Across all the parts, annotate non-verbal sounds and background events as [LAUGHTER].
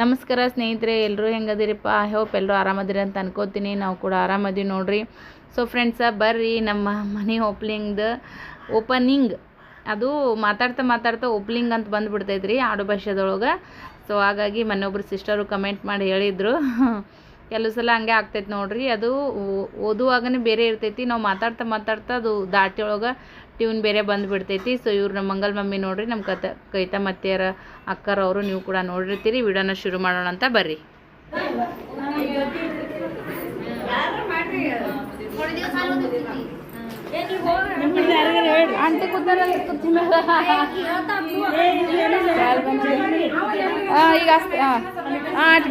ನಮಸ್ಕಾರ ಸ್ನೇಹಿತರೆ ಎಲ್ಲರೂ ಹೆಂಗದಿರಿಪ್ಪ? ಐ ಹೋಪ್ ಎಲ್ಲರೂ ಆರಾಮದಿರಿ ಅಂತ ಅನ್ಕೋತೀನಿ. ನಾವು ಕೂಡ ಆರಾಮದೀವಿ ನೋಡ್ರಿ. ಸೊ ಫ್ರೆಂಡ್ಸ ಬರ್ರಿ ನಮ್ಮ ಮನೆ ಓಪ್ಲಿಂಗ್ದು ಓಪನಿಂಗ್ ಅದು ಮಾತಾಡ್ತಾ ಮಾತಾಡ್ತಾ ಓಪ್ಲಿಂಗ್ ಅಂತ ಬಂದುಬಿಡ್ತೈತ್ರಿ ಆಡು ಭಾಷೆದೊಳಗೆ. ಸೊ ಹಾಗಾಗಿ ಮನೆಯೊಬ್ಬರು ಸಿಸ್ಟರು ಕಮೆಂಟ್ ಮಾಡಿ ಹೇಳಿದರು. ಕೆಲವು ಸಲ ಹಂಗೆ ಆಗ್ತೈತೆ ನೋಡ್ರಿ. ಅದು ಓದುವಾಗನೇ ಬೇರೆ ಇರ್ತೈತಿ. ನಾವು ಮಾತಾಡ್ತಾ ಮಾತಾಡ್ತಾ ಅದು ದಾಟಿ ಒಳಗೆ ಟ್ಯೂನ್ ಬೇರೆ ಬಂದುಬಿಡ್ತೈತಿ. ಸೊ ಇವ್ರು ನಮ್ಮ ಮಂಗಲ್ ಮಮ್ಮಿ ನೋಡ್ರಿ ನಮ್ಮ ಕತ, ಕೈತ ಮತ್ತೆಯರ ಅಕ್ಕರವರು ನೀವು ಕೂಡ ನೋಡಿರ್ತೀರಿ. ವಿಡಿಯೋನ ಶುರು ಮಾಡೋಣ ಅಂತ ಬರ್ರಿ. ಆಂಟಿ ಈಗ ಹಾಂ ಹಾಂ ಆಯ್ತು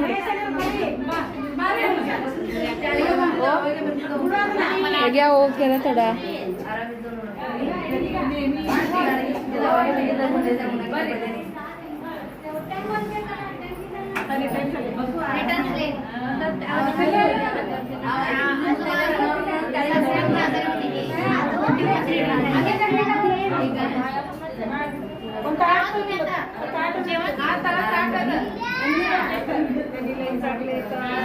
ಚಾಕ್ಲೇಟ್ ಆ ತರ ಚಾಕ್ಲೇಟ್ ಚಾಕ್ಲೇಟ್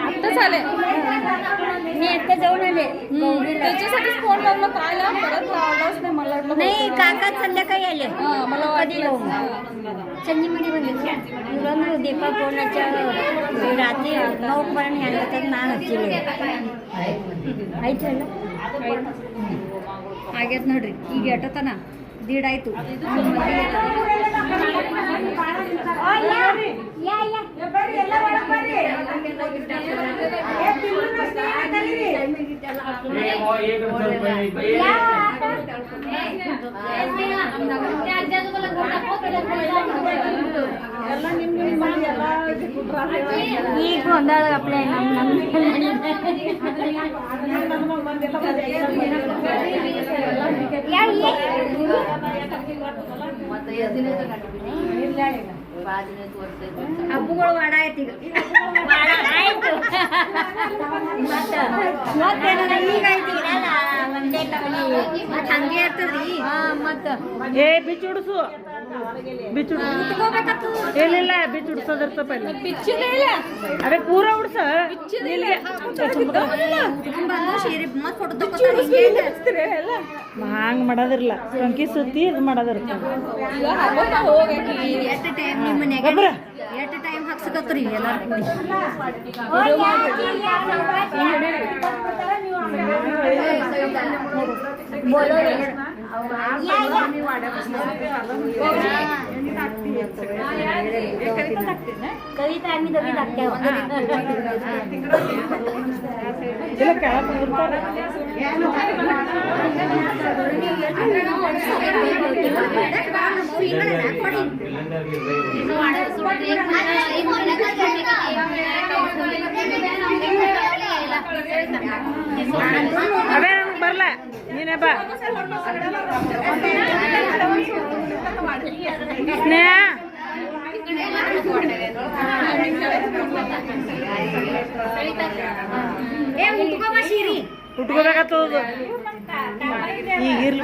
आता चालेल मी आता जाऊन आले त्याच्यासाठीच फोन लावला काय लाव परत लावलाच नाही मला वाटलं नाही काका संध्याकाळी आले हा, मला वाटलं ಸಂಜೆಮನೆ ಬಂದಿದ್ದೆ ಇವರೊಂದು ದೀಪ ಫೋನ್ ಹಚ್ಚಾಗ ರಾತ್ರಿ ನೋಡ್ಬರೋಣ ಹೆಂಗತ್ತ ನಾನು ಹಚ್ಚಿಲ್ಲ ಆಯ್ತಲ್ಲ ಆಗೈತೆ ನೋಡ್ರಿ ಈಗ ಎಟ್ಟತನ ದೀಡ್ ಆಯ್ತು ಈಗ ಒಂದಾಳ ಅಪ್ಲೈ ನಮ್ಮ ಹಬ್ಬಗಳು ವಾಡ ಆಯ್ತು ಈಗ. ಮತ್ತೆ ಹಂಗೆ ಇರ್ತದ್ರಿ. ಮತ್ತ. ಏ ಬಿಚ್ಚುಡ್ಸು ಏನಿಲ್ಲ ಬಿಚ್ಚುಡ್ಸೋದಿರ್ತ ಪೈಲ. ಅದೇ ಪೂರ ಉಡ್ಸ. ಹಂಗ್ ಮಾಡೋದಿರ್ಲ. ಟೊಂಕಿ ಸುತ್ತಿ ಇದು ಮಾಡೋದಿರ್ತ. ಎಷ್ಟು ಟೈಮ್ ನಿಮ್ಮ ಮನ್ಯಾಗ? ಗೊಬ್ರ. ಟೈಮ್ ಹಾಕ್ಸಕತ್ರಿ ಎಲ್ಲಾರು कविता आम्ही दोघी लागते अरे ಕೆಳಗ್ ಕುಂದ್ರತಾರ. ಅವೇ ನಂಗ್ ಬರ್ಲ ನೀನೇ ಬಾ ಸ್ನೇಹ ಉಟ್ಕೋಬೇಕಾಗ್ತದ ಈಗ ಇರ್ಲಿ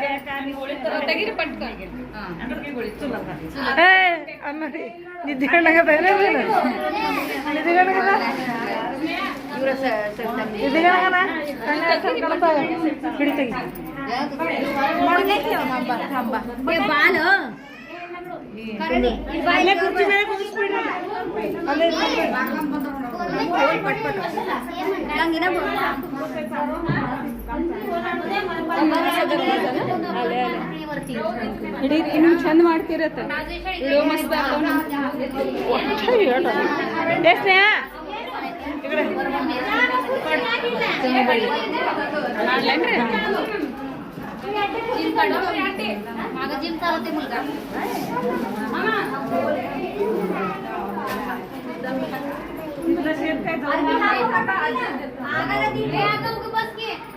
అన్నది నిధిగండంగా తగిలేదు నిధిగండగా నిధిగండగా పిడి తగి బాలు కుర్చీ మీద కూర్చుపోయినా ಕುಂದಿಸ್ಬಿಡ್ರಿ ಅಲ್ಲೇ ಹಿಡಿ ನಿಮ್ಗೆ ಚಂದ ಮಾಡ್ತಿರತ್ತ ವಿಡಿಯೋ ಮಸ್ತ್ ಏ ಸ್ನೇಹ ಮಾಡ್ಲೇನ್ರಿ मागं जिम चालवते मुलगा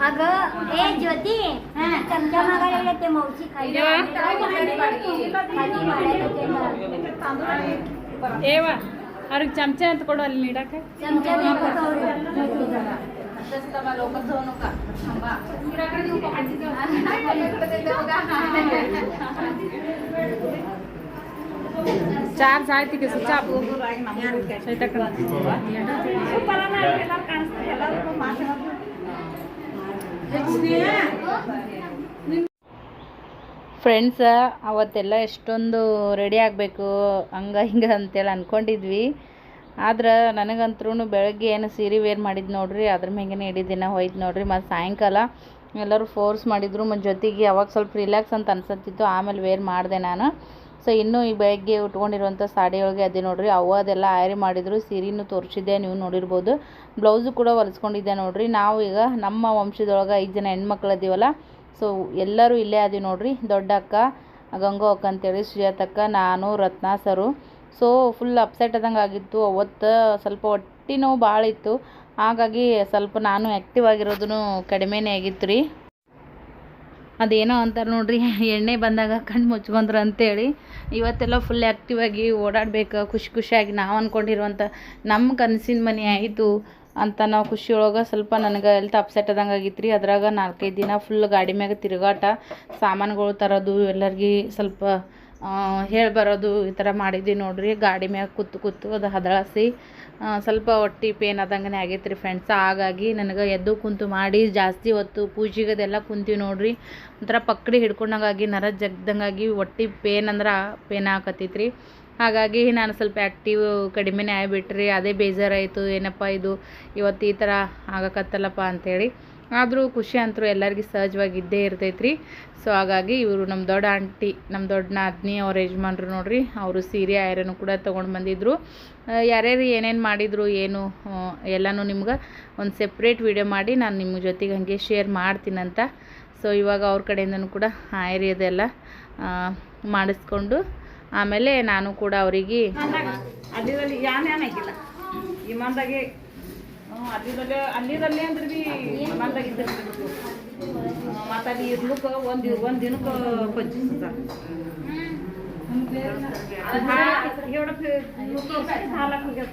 अगं, उगं बस की. सारखं सारखं उठायचं ಮನೆಗೆ ಯಾರಿಲ್ಲ अगं ए ज्योती चमचा मागायला ते मौची खाली ಏವ ಅವ್ರಿಗೆ ಚಮಚ ಅಂತ ಕೊಡು ಅಲ್ಲಿ ನೀಡಕ್ಕೆ चमचा चार ಸಾಯ್ತಿ ಸ್ವಿಚ್ ಆಫ್ ಫ್ರೆಂಡ್ಸ ಅವತ್ತೆಲ್ಲ ಎಷ್ಟೊಂದು ರೆಡಿ ಆಗಬೇಕು, ಹಂಗ ಹಿಂಗೆ ಅಂತೇಳಿ ಅಂದ್ಕೊಂಡಿದ್ವಿ ಆದ್ರೆ ನನಗಂತ್ರೂ ಬೆಳಗ್ಗೆ ಏನು ಸೀರೆ ವೇರ್ ಮಾಡಿದ್ದು ನೋಡ್ರಿ, ಅದ್ರ ಮ್ಯಾಗೇನೆ ಇಡೀ ದಿನ ಹೋಯ್ತು ನೋಡ್ರಿ. ಮತ್ತು ಸಾಯಂಕಾಲ ಎಲ್ಲರೂ ಫೋರ್ಸ್ ಮಾಡಿದ್ರು, ಮತ್ತು ಜೊತೆಗೆ ಅವಾಗ ಸ್ವಲ್ಪ ರಿಲ್ಯಾಕ್ಸ್ ಅಂತ ಅನ್ಸತ್ತಿತ್ತು, ಆಮೇಲೆ ವೇರ್ ಮಾಡಿದೆ ನಾನು. ಸೊ ಇನ್ನೂ ಈ ಬೆಳಗ್ಗೆ ಉಟ್ಕೊಂಡಿರುವಂಥ ಸಾಡಿಯೊಳಗೆ ಅದೇ ನೋಡ್ರಿ. ಅವು ಅದೆಲ್ಲ ಆಯ್ರಿ ಮಾಡಿದ್ರು, ಸೀರೆನೂ ತೋರಿಸಿದ್ದೆ, ನೀವು ನೋಡಿರ್ಬೋದು. ಬ್ಲೌಸು ಕೂಡ ಹೊಲಿಸ್ಕೊಂಡಿದ್ದೆ ನೋಡಿರಿ. ನಾವು ಈಗ ನಮ್ಮ ವಂಶದೊಳಗೆ ಐದು ಜನ ಹೆಣ್ಮಕ್ಳು ಅದೀವಲ್ಲ. ಸೊ ಎಲ್ಲರೂ ಇಲ್ಲೇ ಅದೀವಿ ನೋಡಿರಿ. ದೊಡ್ಡ ಅಕ್ಕ, ಗಂಗೋ ಅಕ್ಕ ಅಂತೇಳಿ ಸುಜಾತಕ್ಕ ನಾನು, ರತ್ನ, ಸರು. ಸೊ ಫುಲ್ ಅಪ್ಸೆಟ್ ಆದಂಗೆ ಆಗಿತ್ತು. ಅವತ್ತು ಸ್ವಲ್ಪ ಹೊಟ್ಟೆ ನೋವು ಭಾಳ ಇತ್ತು. ಹಾಗಾಗಿ ಸ್ವಲ್ಪ ನಾನು ಆ್ಯಕ್ಟಿವ್ ಆಗಿರೋದು ಕಡಿಮೆನೇ ಆಗಿತ್ತು ರೀ. ಅದೇನೋ ಅಂತಾರೆ ನೋಡ್ರಿ, ಎಣ್ಣೆ ಬಂದಾಗ ಕಣ್ಣು ಮುಚ್ಕೊಂಡ್ರು ಅಂತೇಳಿ. ಇವತ್ತೆಲ್ಲ ಫುಲ್ ಆ್ಯಕ್ಟಿವ್ ಆಗಿ ಓಡಾಡಬೇಕು, ಖುಷಿ ಖುಷಿಯಾಗಿ ನಾವು ಅಂದ್ಕೊಂಡಿರುವಂಥ ನಮ್ಮ ಕನಸಿನ ಮನೆ ಆಯಿತು ಅಂತ ನಾವು ಖುಷಿಯೊಳಗೆ ಸ್ವಲ್ಪ ನನಗೆ ಎಲ್ತ್ ಅಪ್ಸೆಟ್ ಆದಂಗೆ ಆಗಿತ್ತು ರೀ ಅದ್ರಾಗ ನಾಲ್ಕೈದು ದಿನ ಫುಲ್ ಗಾಡಿ ಮ್ಯಾಗ ತಿರುಗಾಟ, ಸಾಮಾನುಗಳು ತರೋದು, ಎಲ್ಲರಿಗೆ ಸ್ವಲ್ಪ ಹೇಳಿ ಬರೋದು ಈ ಥರ ಮಾಡಿದ್ವಿ ನೋಡ್ರಿ. ಗಾಡಿ ಮ್ಯಾಗ ಕೂತು ಕೂತು ಅದು ಹದಳಸಿ. ಸ್ವಲ್ಪ ಹೊಟ್ಟೆ ಪೇನ್ ಆದಂಗೆ ಆಗೈತೆ ರೀ ಫ್ರೆಂಡ್ಸ್ ಹಾಗಾಗಿ ನನಗೆ ಎದ್ದು ಕುಂತು ಮಾಡಿ, ಜಾಸ್ತಿ ಹೊತ್ತು ಪೂಜೆಗೆ ಅದೆಲ್ಲ ಕುಂತೀವಿ ನೋಡ್ರಿ. ಒಂಥರ ಪಕ್ಕಡಿ ಹಿಡ್ಕೊಂಡಂಗಾಗಿ, ನರ ಜಗ್ದಂಗಾಗಿ ಹೊಟ್ಟೆ ಪೇನ್ ಅಂದ್ರೆ ಪೇನ್ ಹಾಕತ್ತೈತ್ರಿ ಹಾಗಾಗಿ ನಾನು ಸ್ವಲ್ಪ ಆ್ಯಕ್ಟಿವ್ ಕಡಿಮೆನೇ ಆಗಿಬಿಟ್ರಿ. ಅದೇ ಬೇಜಾರಾಯಿತು. ಏನಪ್ಪ ಇದು? ಇವತ್ತು ಈ ಥರ ಆಗಕತ್ತಲ್ಲಪ್ಪ ಅಂಥೇಳಿ ಆದರೂ ಖುಷಿ ಅಂತೂ ಎಲ್ಲರಿಗೂ ಸಹಜವಾಗಿ ಇದ್ದೇ ಇರ್ತೈತ್ರಿ. ಸೊ ಹಾಗಾಗಿ ಇವರು ನಮ್ಮ ದೊಡ್ಡ ಆಂಟಿ ನಮ್ಮ ದೊಡ್ಡ ನಾದ್ನಿ ಅವ್ರ ಯಜಮಾನ್ರು ನೋಡ್ರಿ, ಅವರು ಸೀರೆ ಐರನ್ ಕೂಡ ತೊಗೊಂಡು ಬಂದಿದ್ದರು ಯಾರ್ಯಾರು ಏನೇನು ಮಾಡಿದರು, ಏನು ಎಲ್ಲನೂ ನಿಮ್ಗೆ ಒಂದು ಸೆಪ್ರೇಟ್ ವಿಡಿಯೋ ಮಾಡಿ ನಾನು ನಿಮ್ಮ ಜೊತೆಗೆ ಹಾಗೆ ಶೇರ್ ಮಾಡ್ತೀನಂತ ಸೊ ಇವಾಗ ಅವ್ರ ಕಡೆಯಿಂದನೂ ಕೂಡ ಅದೆಲ್ಲ ಮಾಡಿಸ್ಕೊಂಡು ಆಮೇಲೆ ನಾನು ಕೂಡ ಅವರಿಗೆ ಅಲ್ಲಿದಲ್ಲೇ ಅಲ್ಲಿದಲ್ಲೇ ಅಂದ್ರೆ ಭೀ ಮನ್ದಾಗ ಇದ್ದಿರ್ಬೇಕು ಮತ್ತು ಅಲ್ಲಿ ಇರ್ಲಿಕ್ಕೆ ಒಂದು ಒಂದು ದಿನಕ್ಕೆ ಪಚ್ಚಿಸ್ತ ಹಾಲಕ್ಕೆ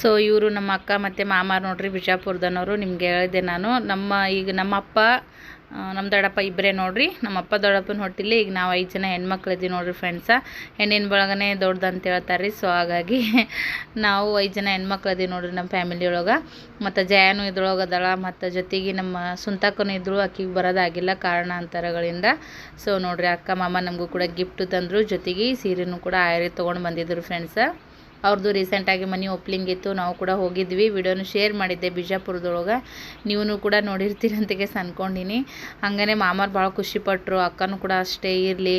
ಸೊ ಇವರು ನಮ್ಮ ಅಕ್ಕ ಮತ್ತು ಮಾಮ ನೋಡ್ರಿ ಬಿಜಾಪುರದನವರು ನಿಮ್ಗೆ ಹೇಳಿದೆ ನಾನು. ನಮ್ಮ ಈಗ ನಮ್ಮ ಅಪ್ಪ ನಮ್ಮ ದೊಡ್ಡಪ್ಪ ಇಬ್ಬರೇ ನೋಡ್ರಿ. ನಮ್ಮ ಅಪ್ಪ ದೊಡ್ಡಪ್ಪನ ಹೊಟ್ಟಿಲಿ ಈಗ ನಾವು ಐದು ಜನ ಹೆಣ್ಮಕ್ಳು ಇದ್ದೀವಿ ನೋಡ್ರಿ ಫ್ರೆಂಡ್ಸ ಹೆಣ್ಣಿನ ಬಳಗನೇ ದೊಡ್ಡದು ಅಂತ ಹೇಳ್ತಾರೆ ರೀ ಸೊ ಹಾಗಾಗಿ ನಾವು ಐದು ಜನ ಹೆಣ್ಮಕ್ಳು ಇದೀವಿ ನೋಡ್ರಿ ನಮ್ಮ ಫ್ಯಾಮಿಲಿ ಒಳಗೆ. ಮತ್ತು ಜಯಾನು ಇದ್ರೊಳಗೆ ಅದಳ. ಮತ್ತು ಜೊತೆಗೆ ನಮ್ಮ ಸುಂತಕ್ಕನು ಇದ್ರು. ಆಕಿಗೆ ಬರೋದಾಗಿಲ್ಲ ಕಾರಣಾಂತರಗಳಿಂದ. ಸೊ ನೋಡ್ರಿ ಅಕ್ಕ ಮಾಮ ನಮಗೂ ಕೂಡ ಗಿಫ್ಟ್ ತಂದರು. ಜೊತೆಗೆ ಸೀರೆನೂ ಕೂಡ ಆಯ್ರಿ ತೊಗೊಂಡು ಬಂದಿದ್ರು ಫ್ರೆಂಡ್ಸ ಅವ್ರದ್ದು ರೀಸೆಂಟಾಗಿ ಮನಿ ಓಪ್ಲಿಂಗ್ ಇತ್ತು, ನಾವು ಕೂಡ ಹೋಗಿದ್ವಿ. ವಿಡಿಯೋನು ಶೇರ್ ಮಾಡಿದ್ದೆ ಬಿಜಾಪುರದೊಳಗೆ. ನೀವು ಕೂಡ ನೋಡಿರ್ತೀರಿ ಅಂದ್ಕೊಂಡಿನಿ ಹಾಗೇ ಮಾಮಾರು ಭಾಳ ಖುಷಿಪಟ್ಟರು ಅಕ್ಕನೂ ಕೂಡ ಅಷ್ಟೇ ಇರಲಿ.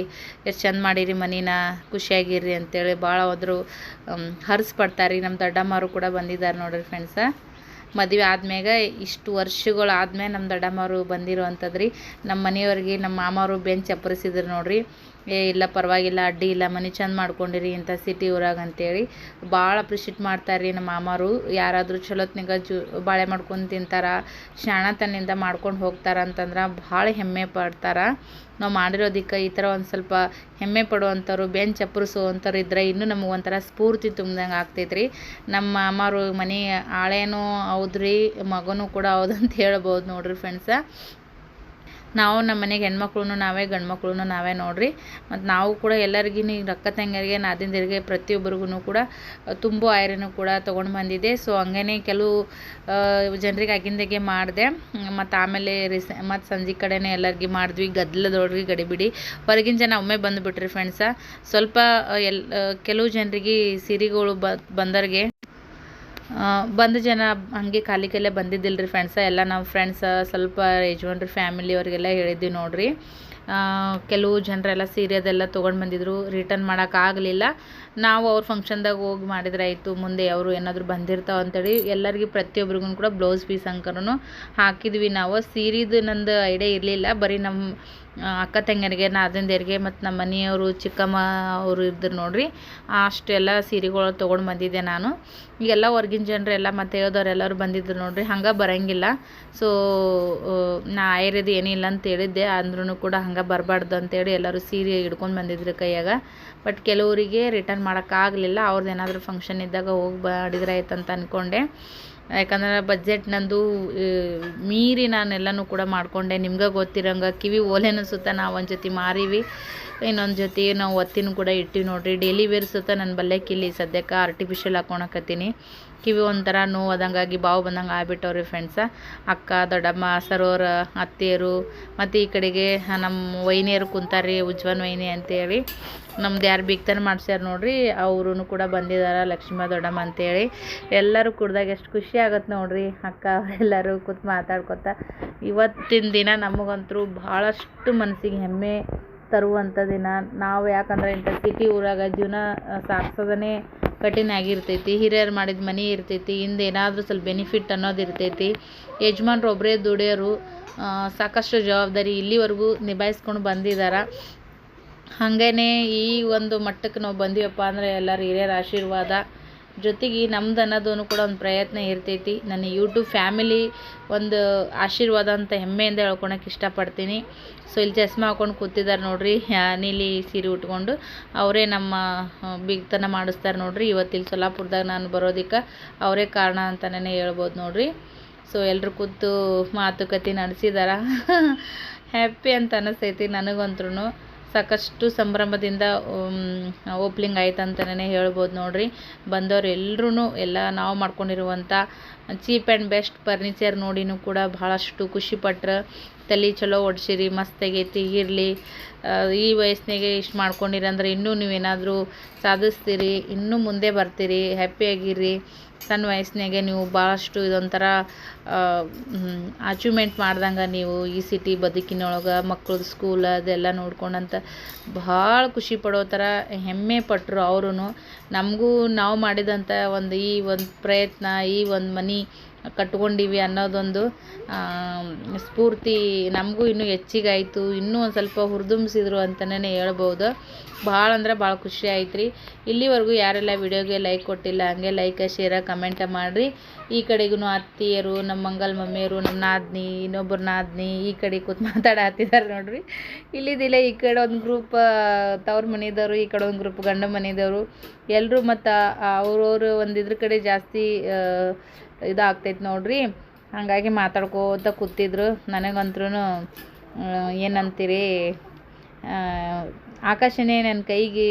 ಎಷ್ಟು ಚಂದ ಮಾಡಿರಿ ಮನಿನ, ಖುಷಿಯಾಗಿರ್ರಿ ಅಂತೇಳಿ ಭಾಳ ಹೋದ್ರು. ಹರ್ಸ್ಪಡ್ತಾರೆ ನಮ್ಮ ದೊಡ್ಡಮ್ಮರು ಕೂಡ ಬಂದಿದ್ದಾರೆ ನೋಡಿರಿ ಫ್ರೆಂಡ್ಸ ಮದುವೆ ಆದ್ಮ್ಯಾಗ ಇಷ್ಟು ವರ್ಷಗಳು ಆದಮೇಲೆ ನಮ್ಮ ದೊಡ್ಡಮ್ಮರು ಬಂದಿರುವಂಥದ್ದು ರೀ ನಮ್ಮ ಮನೆಯವ್ರಿಗೆ ನಮ್ಮ ಮಾಮವರು ಬೆಂಚ್ ಚಪ್ಪರಿಸಿದ್ರು ನೋಡ್ರಿ. ಏ, ಇಲ್ಲ, ಪರವಾಗಿಲ್ಲ, ಅಡ್ಡಿ ಇಲ್ಲ, ಮನೆ ಚಂದ ಮಾಡ್ಕೊಂಡಿರಿ ಇಂಥ ಸಿಟಿ ಊರಾಗ ಅಂತೇಳಿ ಭಾಳ ಅಪ್ರಿಷಿಯೇಟ್ ಮಾಡ್ತಾರೆ ರೀ ನಮ್ಮ ಮಾಮಾರು. ಯಾರಾದರೂ ಚಲೋತ್ನಾಗ ಜು, ಬಾಳೆ ಮಾಡ್ಕೊಂಡು ತಿಂತಾರ ಶಾಣತನಿಂದ ಮಾಡ್ಕೊಂಡು ಹೋಗ್ತಾರ ಅಂತಂದ್ರೆ ಭಾಳ ಹೆಮ್ಮೆ ಪಡ್ತಾರೆ. ನಾವು ಮಾಡಿರೋದಕ್ಕೆ ಈ ಥರ ಒಂದು ಸ್ವಲ್ಪ ಹೆಮ್ಮೆ ಪಡುವಂಥವ್ರು, ಬೆಂಚ್ ಚಪ್ಪರಿಸುವಂಥವ್ರು ಇದ್ರೆ ಇನ್ನೂ ನಮಗೆ ಒಂಥರ ಸ್ಫೂರ್ತಿ ತುಂಬ್ದಂಗೆ ಆಗ್ತೈತೆ ರೀ ನಮ್ಮ ಮಾಮಾರು ಮನೆ ಆಳೇನೂ ಹೌದ್ರಿ, ಮಗನೂ ಕೂಡ ಹೌದಂತ ಹೇಳ್ಬೋದು ನೋಡ್ರಿ ಫ್ರೆಂಡ್ಸ ನಾವು ನಮ್ಮ ಮನೆಗೆ ಹೆಣ್ಮಕ್ಳು ನಾವೇ ಗಂಡ್ಮಕ್ಳು ನಾವೇ ನೋಡ್ರಿ. ಮತ್ತು ನಾವು ಕೂಡ ಎಲ್ಲರಿಗೂ ಅಕ್ಕ ತಂಗರಿಗೆ ನಾದಿಂದಿರಿಗೆ ಪ್ರತಿಯೊಬ್ಬರಿಗೂ ಕೂಡ ತುಂಬು ಐರನ್ ಕೂಡ ತೊಗೊಂಡು ಬಂದಿದ್ದೆ ಸೊ ಹಂಗೇ ಕೆಲವು ಜನರಿಗೆ ಆಗಿಂದಾಗೆ ಮಾಡಿದೆ. ಮತ್ತು ಆಮೇಲೆ ರಿಸ, ಮತ್ತು ಸಂಜೆ ಕಡೆನೇ ಎಲ್ಲರಿಗೆ ಮಾಡಿದ್ವಿ. ಗದ್ದಲದೊಳಗೆ ಗಡಿಬಿಡಿ. ಹೊರಗಿನ ಜನ ಒಮ್ಮೆ ಬಂದುಬಿಟ್ರಿ ಫ್ರೆಂಡ್ಸ ಸ್ವಲ್ಪ ಎಲ್ ಕೆಲವು ಜನರಿಗೆ ಸಿರಿಗಳು ಬಂದವ್ರಿಗೆ ಬಂದ ಜನ ಹಾಗೆ ಖಾಲಿ ಕೈಲೇ ಬಂದಿದ್ದಿಲ್ಲ ರೀ ಫ್ರೆಂಡ್ಸ ಎಲ್ಲ ನಾವು ಫ್ರೆಂಡ್ಸ ಸ್ವಲ್ಪ ಯಜಮಾನ್ರಿ ಫ್ಯಾಮಿಲಿ ಅವರಿಗೆಲ್ಲ ಹೇಳಿದ್ವಿ ನೋಡಿರಿ. ಕೆಲವು ಜನರೆಲ್ಲ ಸೀರೆ ಅದೆಲ್ಲ ತೊಗೊಂಡು ಬಂದಿದ್ರು ರಿಟರ್ನ್ ಮಾಡೋಕ್ಕಾಗಲಿಲ್ಲ ನಾವು ಅವ್ರ ಫಂಕ್ಷನ್ದಾಗ ಹೋಗಿ ಮಾಡಿದ್ರೆ ಆಯಿತು, ಮುಂದೆ ಅವರು ಏನಾದರೂ ಬಂದಿರ್ತಾವೆ ಅಂತೇಳಿ ಎಲ್ಲರಿಗೂ ಪ್ರತಿಯೊಬ್ರಿಗೂ ಕೂಡ ಬ್ಲೌಸ್ ಪೀಸ್ ಅಂಕರೂ ಹಾಕಿದ್ವಿ ನಾವು. ಸೀರೆದು ನಂದು ಐಡಿಯಾ ಇರಲಿಲ್ಲ, ಬರೀ ನಮ್ಮ ಅಕ್ಕ ತಂಗಿಯರಿಗೆ ನಾದಂದಿಯರಿಗೆ ಮತ್ತು ನಮ್ಮ ಮನೆಯವರು, ಚಿಕ್ಕಮ್ಮ ಅವರು ಇದ್ರು ನೋಡ್ರಿ, ಅಷ್ಟೆಲ್ಲ ಸೀರೆಗಳು ತೊಗೊಂಡು ಬಂದಿದ್ದೆ ನಾನು. ಈಗೆಲ್ಲ ಹೊರ್ಗಿನ ಜನರೆಲ್ಲ ಮತ್ತೆ ಎಲ್ಲರೂ ಬಂದಿದ್ರು ನೋಡ್ರಿ, ಹಂಗೆ ಬರೋಂಗಿಲ್ಲ. ಸೊ ನಾ ಆಯ್ರದು ಏನಿಲ್ಲ ಅಂತ ಹೇಳಿದ್ದೆ ಅಂದ್ರೂ ಕೂಡ ಹಂಗೆ ಬರಬಾರ್ದು ಅಂತೇಳಿ ಎಲ್ಲರೂ ಸೀರೆ ಹಿಡ್ಕೊಂಡು ಬಂದಿದ್ರು ಕೈಯಾಗ. ಬಟ್ ಕೆಲವರಿಗೆ ರಿಟರ್ನ್ ಮಾಡೋಕ್ಕಾಗಲಿಲ್ಲ. ಅವ್ರದ್ದು ಏನಾದರೂ ಫಂಕ್ಷನ್ ಇದ್ದಾಗ ಹೋಗಿ ಮಾಡಿದ್ರೆ ಆಯ್ತು ಅಂತ ಅಂದ್ಕೊಂಡೆ ಯಾಕಂದ್ರೆ ಬಜೆಟ್ ನಂದು ಮೀರಿ ನಾನೆಲ್ಲನೂ ಕೂಡ ಮಾಡಿಕೊಂಡೆ. ನಿಮ್ಗೆ ಗೊತ್ತಿರಂಗೆ ಕಿವಿ ಓಲೆನೂ ಸುತ್ತ ನಾವು ಒಂದು ಜೊತೆ ಮಾರೀವಿ. ಇನ್ನೊಂದು ಜೊತೆ ನಾವು ಒತ್ತಿನ ಕೂಡ ಇಟ್ಟಿವಿ ನೋಡ್ರಿ. ಡೈಲಿ ವೇರ್ ಸುತ್ತ ನನ್ನ ಕಿಲಿ. ಸದ್ಯಕ್ಕೆ ಆರ್ಟಿಫಿಷಿಯಲ್ ಹಾಕೊಳಕತ್ತೀನಿ ಕಿವಿ ಒಂಥರ ನೋವು ಆದಂಗಾಗಿ ಬಾವು ಬಂದಂಗೆ ಆಗ್ಬಿಟ್ಟವ್ರಿ ಫ್ರೆಂಡ್ಸ ಅಕ್ಕ, ದೊಡ್ಡಮ್ಮ, ಸರೋರ, ಅತ್ತೆಯರು, ಮತ್ತು ಈ ಕಡೆಗೆ ನಮ್ಮ ವೈನಿಯರು ಕುಂತಾರ್ರಿ, ಉಜ್ವನ್ ವೈನಿ ಅಂತೇಳಿ. ನಮ್ದು ಯಾರು ಬಿಗ್ತಾನೆ ಮಾಡ್ಸ್ಯಾರ ನೋಡ್ರಿ. ಅವರು ಕೂಡ ಬಂದಿದ್ದಾರೆ ಲಕ್ಷ್ಮೀ, ದೊಡ್ಡಮ್ಮ ಅಂತೇಳಿ. ಎಲ್ಲರೂ ಕುಡ್ದಾಗ ಎಷ್ಟು ಖುಷಿ ಆಗತ್ತೆ ನೋಡ್ರಿ. ಅಕ್ಕ ಎಲ್ಲರೂ ಕೂತು ಮಾತಾಡ್ಕೊತ. ಇವತ್ತಿನ ದಿನ ನಮಗಂತೂ ಭಾಳಷ್ಟು ಮನಸ್ಸಿಗೆ ಹೆಮ್ಮೆ ತರುವಂಥ ದಿನ. ನಾವು ಯಾಕಂದ್ರೆ ಇಂಥ ಸಿಟಿ ಊರಾಗ ಜೀವನ ಸಾಗ್ಸೋದನೇ ಕಠಿಣ ಆಗಿರ್ತೈತಿ. ಹಿರಿಯರು ಮಾಡಿದ ಮನೆ ಇರ್ತೈತಿ. ಹಿಂದೆ ಏನಾದರೂ ಸ್ವಲ್ಪ ಬೆನಿಫಿಟ್ ಅನ್ನೋದು ಇರ್ತೈತಿ. ಯಜಮಾನ್ರು ಒಬ್ಬರೇ ದುಡಿಯೋರು ಸಾಕಷ್ಟು ಜವಾಬ್ದಾರಿ ಇಲ್ಲಿವರೆಗೂ ನಿಭಾಯಿಸ್ಕೊಂಡು ಬಂದಿದ್ದಾರೆ ಹಾಗೇ ಈ ಒಂದು ಮಟ್ಟಕ್ಕೆ ನಾವು ಬಂದೀವಪ್ಪ ಅಂದರೆ ಎಲ್ಲರ ಹಿರಿಯರ ಆಶೀರ್ವಾದ ಜೊತೆಗೆ ನಮ್ದು ಅನ್ನೋದೂ ಕೂಡ ಒಂದು ಪ್ರಯತ್ನ ಇರ್ತೈತಿ. ನನ್ನ ಯೂಟ್ಯೂಬ್ ಫ್ಯಾಮಿಲಿ ಒಂದು ಆಶೀರ್ವಾದ ಅಂತ ಹೆಮ್ಮೆಯಿಂದ ಹೇಳ್ಕೊಳಕ್ಕೆ ಇಷ್ಟಪಡ್ತೀನಿ. ಸೊ ಇಲ್ಲಿ ಚಸ್ಮಾ ಹಾಕೊಂಡು ಕೂತಿದ್ದಾರೆ ನೋಡ್ರಿ. ನೀಲಿ ಸೀರೆ ಉಟ್ಕೊಂಡು ಅವರೇ ನಮ್ಮ ಬಿಗ್ತನ ಮಾಡಿಸ್ತಾರೆ ನೋಡ್ರಿ. ಇವತ್ತಿಲ್ಲಿ ಸೊಲ್ಲಾಪುರದಾಗ ನಾನು ಬರೋದಕ್ಕೆ ಅವರೇ ಕಾರಣ ಅಂತಲೇ ಹೇಳ್ಬೋದು ನೋಡ್ರಿ. ಸೊ ಎಲ್ಲರೂ ಕೂತು ಮಾತುಕತೆ ನಡೆಸಿದಾರ. [LAUGHS] ಹ್ಯಾಪಿ ಅಂತ ಅನಿಸ್ತೈತಿ ನನಗಂತ್ರೂ ಸಾಕಷ್ಟು ಸಂಭ್ರಮದಿಂದ ಓಪ್ಲಿಂಗ್ ಆಯ್ತು ಅಂತಲೇ ಹೇಳ್ಬೋದು ನೋಡ್ರಿ. ಬಂದವ್ರು ಎಲ್ಲರೂ ಎಲ್ಲ ನಾವು ಮಾಡ್ಕೊಂಡಿರುವಂಥ ಚೀಪ್ ಆ್ಯಂಡ್ ಬೆಸ್ಟ್ ಫರ್ನಿಚರ್ ನೋಡಿನೂ ಕೂಡ ಭಾಳಷ್ಟು ಖುಷಿಪಟ್ರು. ತಲೆ ಚಲೋ ಒಡ್ಸಿರಿ ಮಸ್ತ್ ಆಗೈತಿ, ಇರಲಿ. ಈ ವಯಸ್ಸಿನಾಗೆ ಇಷ್ಟು ಮಾಡ್ಕೊಂಡಿರಿ ಅಂದ್ರೆ ಇನ್ನೂ ನೀವೇನಾದರೂ ಸಾಧಿಸ್ತೀರಿ, ಇನ್ನೂ ಮುಂದೆ ಬರ್ತೀರಿ ಹ್ಯಾಪಿಯಾಗಿರ್ರಿ ಸಣ್ಣ ವಯಸ್ಸಿನಾಗೆ ನೀವು ಭಾಳಷ್ಟು ಇದೊಂಥರ ಅಚೀವ್ಮೆಂಟ್ ಮಾಡ್ದಂಗೆ ನೀವು ಈ ಸಿಟಿ ಬದುಕಿನೊಳಗೆ ಮಕ್ಳದ್ದು ಸ್ಕೂಲ್ ಅದೆಲ್ಲ ನೋಡ್ಕೊಂಡಂತ ಭಾಳ ಖುಷಿ ಪಡೋ ಥರ ಹೆಮ್ಮೆ ಪಟ್ಟರು ಅವರು ನಮಗೂ ನಾವು ಮಾಡಿದಂಥ ಒಂದು ಈ ಒಂದು ಪ್ರಯತ್ನ, ಈ ಒಂದು ಮನೆ ಕಟ್ಕೊಂಡಿವಿ ಅನ್ನೋದೊಂದು ಸ್ಫೂರ್ತಿ ನಮಗೂ ಇನ್ನೂ ಹೆಚ್ಚಿಗಾಯಿತು. ಇನ್ನೂ ಒಂದು ಸ್ವಲ್ಪ ಹುರಿದುಂಬಿಸಿದ್ರು ಅಂತಲೇ ಹೇಳ್ಬೋದು. ಭಾಳ ಅಂದ್ರೆ ಭಾಳ ಖುಷಿ ಆಯ್ತು ರೀ ಇಲ್ಲಿವರೆಗೂ ಯಾರೆಲ್ಲ ವಿಡಿಯೋಗೆ ಲೈಕ್ ಕೊಟ್ಟಿಲ್ಲ, ಹಂಗೆ ಲೈಕ್ ಶೇರ ಕಮೆಂಟ ಮಾಡಿರಿ. ಈ ಕಡೆಗೂ ಅತ್ತಿಯರು ನಮ್ಮ ಮಂಗಲ್ ಮಮ್ಮಿಯರು ನಮ್ಮ ನಾದ್ನಿ ಇನ್ನೊಬ್ಬರು ನಾದ್ನಿ ಈ ಕಡೆ ಕೂತ್ ಮಾತಾಡತ್ತಿದ್ದಾರೆ ನೋಡ್ರಿ. ಇಲ್ಲಿದಿಲ್ಲ, ಈ ಕಡೆ ಒಂದು ಗ್ರೂಪ್ ತವ್ರ ಮನೆಯವರು ಈ ಕಡೆ ಒಂದು ಗ್ರೂಪ್ ಗಂಡ ಮನೆಯವರು ಎಲ್ಲರೂ ಮತ್ತು ಅವ್ರವ್ರು ಒಂದು ಇದ್ರ ಕಡೆ ಜಾಸ್ತಿ ಇದಾಗ್ತೈತೆ ನೋಡ್ರಿ. ಹಾಗಾಗಿ ಮಾತಾಡ್ಕೋತ ಕೂತಿದ್ರು. ನನಗಂತ್ರೂ ಆ, ಏನಂತೀರಿ ಆಕಾಶನೇ ನನ್ನ ಕೈಗೆ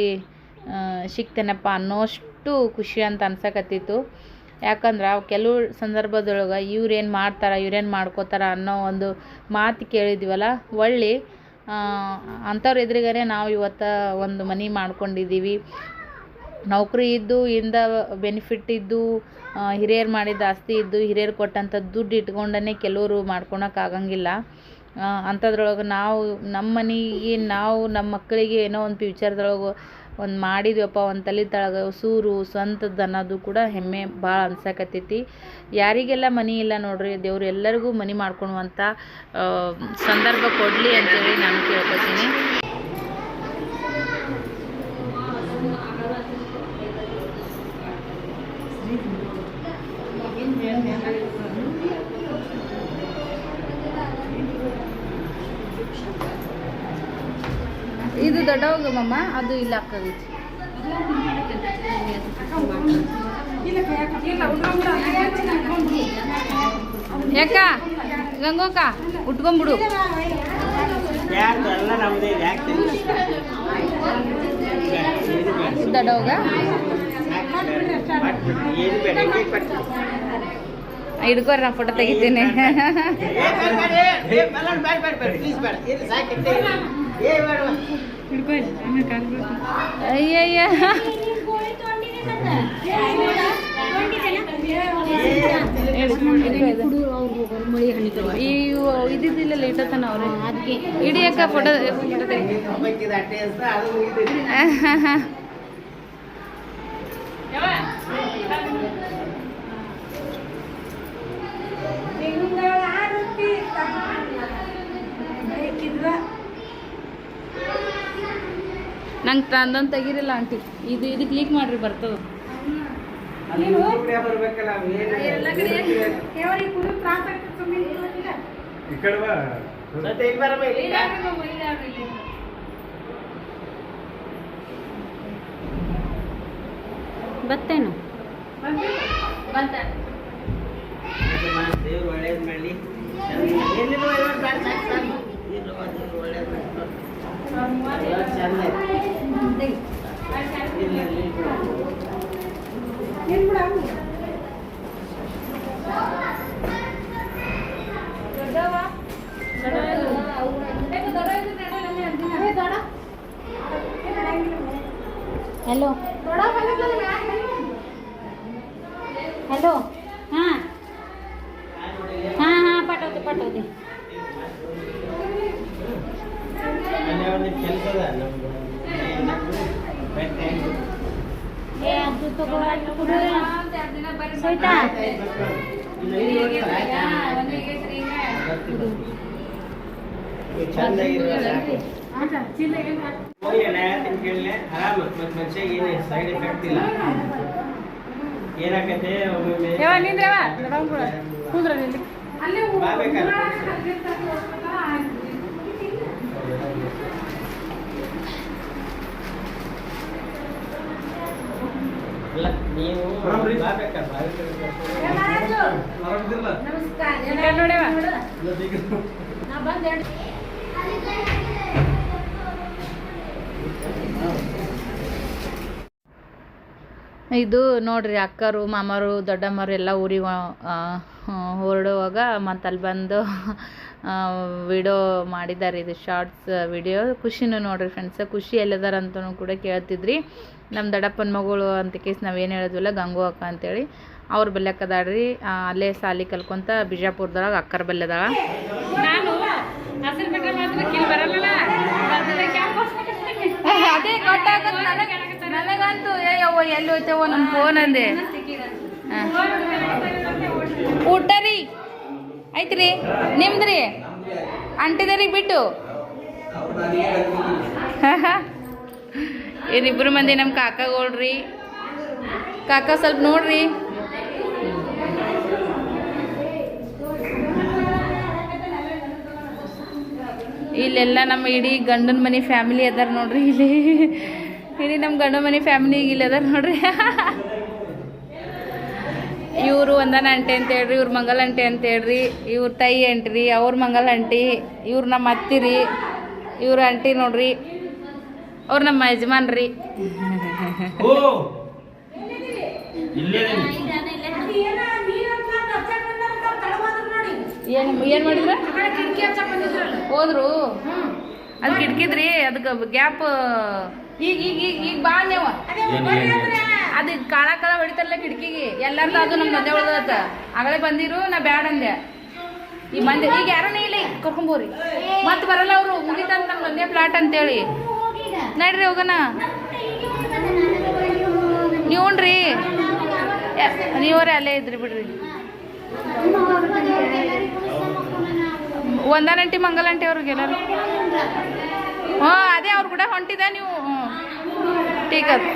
ಸಿಕ್ತೇನಪ್ಪ ಅನ್ನೋಷ್ಟು ಖುಷಿ ಅಂತ ಅನ್ಸಕತ್ತಿತ್ತು. ಯಾಕಂದ್ರೆ ಕೆಲವು ಸಂದರ್ಭದೊಳಗೆ ಇವ್ರೇನು ಮಾಡ್ತಾರೆ ಇವ್ರೇನು ಮಾಡ್ಕೋತಾರ ಅನ್ನೋ ಒಂದು ಮಾತು ಕೇಳಿದ್ವಲ್ಲ. ಒಳ್ಳೆ ಅಂಥವ್ರ ಎದುರಿಗರೆ ನಾವು ಇವತ್ತು ಒಂದು ಮನೆ ಮಾಡ್ಕೊಂಡಿದ್ದೀವಿ. ನೌಕರಿ ಇದ್ದು ಇಂದ ಬೆನಿಫಿಟ್ ಇದ್ದು ಹಿರಿಯರು ಮಾಡಿದ ಆಸ್ತಿ ಇದ್ದು, ಹಿರಿಯರು ಕೊಟ್ಟಂಥ ದುಡ್ಡು ಇಟ್ಕೊಂಡೇ ಕೆಲವರು ಮಾಡ್ಕೊಳಕ್ಕೆ ಆಗಂಗಿಲ್ಲ. ಅಂಥದ್ರೊಳಗೆ ನಾವು ನಮ್ಮ ಮನೆಗೆ ನಾವು ನಮ್ಮ ಮಕ್ಕಳಿಗೆ ಏನೋ ಒಂದು ಫ್ಯೂಚರ್ದೊಳಗೆ ಒಂದು ಮಾಡಿದ್ವಪ್ಪ, ಒಂದು ತಲೆ ತಳಗ, ಸೂರು ಸ್ವಂತದ್ದು ಅನ್ನೋದು ಕೂಡ ಹೆಮ್ಮೆ ಭಾಳ ಅನ್ಸಕತ್ತೈತಿ. ಯಾರಿಗೆಲ್ಲ ಮನೆ ಇಲ್ಲ ನೋಡ್ರಿ, ದೇವ್ರು ಎಲ್ಲರಿಗೂ ಮನೆ ಮಾಡ್ಕೊಳುವಂಥ ಸಂದರ್ಭ ಕೊಡಲಿ ಅಂತೇಳಿ ನಾನು ಕೇಳ್ಕೊತೀನಿ. ದೊಡ್ಡವಾಗ ಮಮ್ಮ ಅದು ಇಲ್ಲ ಹಾಕಾಗೈತಿ ಯಾಕ ಗಂಗೋಕ ಉಟ್ಕೊಂಬಿಡು ದೊಡ್ಡವಾಗ ಹಿಡ್ಕೋರಿ ಫೋಟೋ ತೆಗಿತೀನಿ. ಅಯ್ಯಯ್ಯ. ಇದ್ದಿದ್ದಿಲ್ಲ ಇಟ್ಟತನ ಅವ್ರೆ. ಇಡಿಯಕ್ಕ ಫೋಟೋ ಫೋಟೋ ಒಬ್ಬಕ್ಕಿದ ಅಟ್ಟೆ ಅಂತ ಅದು ಮುಗಿದೈತಿ ನಂಗೆ ತಂದೊಂದು ತೆಗಿರಿಲ್ಲ ಆಂಟಿ. ಇದು ಇದು ಕ್ಲಿಕ್ ಮಾಡ್ರಿ ಬರ್ತದ. ಬತ್ತೇನು? ದೇವ್ರು ಒಳ್ಳೇದು ಮಾಡಿ हॅलो हॅलो हां हां हां पाठवते पाठवते ಮತ್ತೆ ಮನುಷ್ಯಾಗ ಏನು ಸೈಡ್ ಎಫೆಕ್ಟ್ ಇಲ್ಲ ಏನಾಗತ್ತೆ ಅಲ್ಲೇ. ಕುಂದ್ರ ಇದು ನೋಡ್ರಿ ಅಕ್ಕರು ಮಾಮರು ದೊಡ್ಡಮ್ಮರು ಎಲ್ಲ ಊರಿಗೆ ಹೊರಡುವಾಗ ಮತ್ತೆ ಅಲ್ಲಿ ಬಂದು ವಿಡಿಯೋ ಮಾಡಿದ್ದಾರೆ ಇದು ಶಾರ್ಟ್ಸ್ ವಿಡಿಯೋ. ಖುಷಿನೂ ನೋಡ್ರಿ ಫ್ರೆಂಡ್ಸ್ ಖುಷಿ ಎಲ್ಲದಾರ ಅಂತಲೂ ಕೂಡ ಕೇಳ್ತಿದ್ರಿ. ನಮ್ಮ ದಡಪ್ಪನ ಮಗಳು ಅಂತ ಕೇಸ್ ನಾವೇನು ಹೇಳಿದ್ವಲ್ಲ ಗಂಗು ಅಕ್ಕ ಅಂತೇಳಿ. ಅವ್ರ ಬಲ್ಯಕ್ಕದಾಡ್ರಿ ಅಲ್ಲೇ ಸಾಲಿ ಕಲ್ಕೊಂತ ಬಿಜಾಪುರದೊಳಗ ಅಕ್ಕರ ಕ್ಯಾಂಪಸ್ ಅದೇ ನನಗಂತೂ ಏಯವ್ವ ಎಲ್ಲಿ ಹೋಯ್ತೇವೋ ನಮ್ಮ ಫೋನ್ ಅಂದೆ. ಊಟ ರೀ ಐತ್ರಿ ನಿಮ್ದ್ರಿ? ಅಂಟಿದರಿಗೆ ಬಿಟ್ಟು? [LAUGHS] ಏನಿಬ್ರು ಮಂದಿ ನಮ್ಮ ಕಾಕಾಗೋಳ್ರಿ. ಕಾಕ ಸ್ವಲ್ಪ ನೋಡ್ರಿ. ಇಲ್ಲೆಲ್ಲ ನಮ್ಮ ಇಡೀ ಗಂಡನ ಮನೆ ಫ್ಯಾಮಿಲಿ ಅದಾರ ನೋಡ್ರಿ ಇಲ್ಲಿ. [LAUGHS] ಇಡೀ ನಮ್ಮ ಗಂಡನ ಮನೆ ಫ್ಯಾಮಿಲಿ ಇಲ್ಲಿ ಅದಾರ ನೋಡ್ರಿ. [LAUGHS] ಇವ್ರು ವಂದನ ಅಂಟಿ ಅಂತ ಹೇಳ್ರಿ ಇವ್ರ ಮಂಗಲ್ ಅಂಟಿ ಅಂತ ಹೇಳ್ರಿ ಇವ್ರ ತಾಯಿ ಅಂಟ್ರಿ ಅವ್ರ ಮಂಗಲ್ ಅಂಟಿ ಇವ್ರು ನಮ್ಮ ಅತ್ತಿರಿ ಇವ್ರ ಅಂಟಿ ನೋಡ್ರಿ ಅವ್ರು ನಮ್ಮ ಯಜಮಾನ್ರಿ ಓ ಇಲ್ಲೇ ಏನು ಏನು ಮಾಡಿದ್ರ? ಹೋದ್ರು. ಅದು ಕಿಟಕಿದ್ರಿ ಅದಕ್ಕೆ ಗ್ಯಾಪ್ ಈಗ ಈಗ ಈಗ ಈಗ ಬಾ ನೀವು ಅದು ಕಾಳ ಕಾಳ ಹೊಡಿತಾರಲ್ಲ ಕಿಟಕಿಗೆ. ಎಲ್ಲಾರ್ದು ಅದು ನಮ್ಮ ಮದ್ದೆ ಉಳ್ದತ್ತ ಆಗಲೇ ಬಂದಿರು ನಾ ಬ್ಯಾಡ ಅಂದೆ. ಈ ಮಂದಿ ಈಗ ಯಾರನ್ನ ಇಲ್ಲ ಕರ್ಕೊಂಬೋರಿ ಮತ್ತೆ ಬರಲ್ಲ ಅವರು ಮುಗಿತಂತ ನಮ್ಮ ಮಂದೆ ಫ್ಲಾಟ್ ಅಂತೇಳಿ. ನಡ್ರಿ ಹೋಗೋಣ. ನೀವ್ರಿ ನೀವರೇ ಅಲ್ಲೇ ಇದ್ರಿ ಬಿಡ್ರಿ. ಒಂದಾನಂಟಿ ಮಂಗಲಂಟಿ ಅವ್ರಿಗೆ ಎಲ್ಲರೂ ಹ್ಞೂ ಅದೇ ಅವ್ರು ಕೂಡ ಹೊಂಟಿದೆ ನೀವು. ಹ್ಞೂ ಟೀಕ್ ಅದು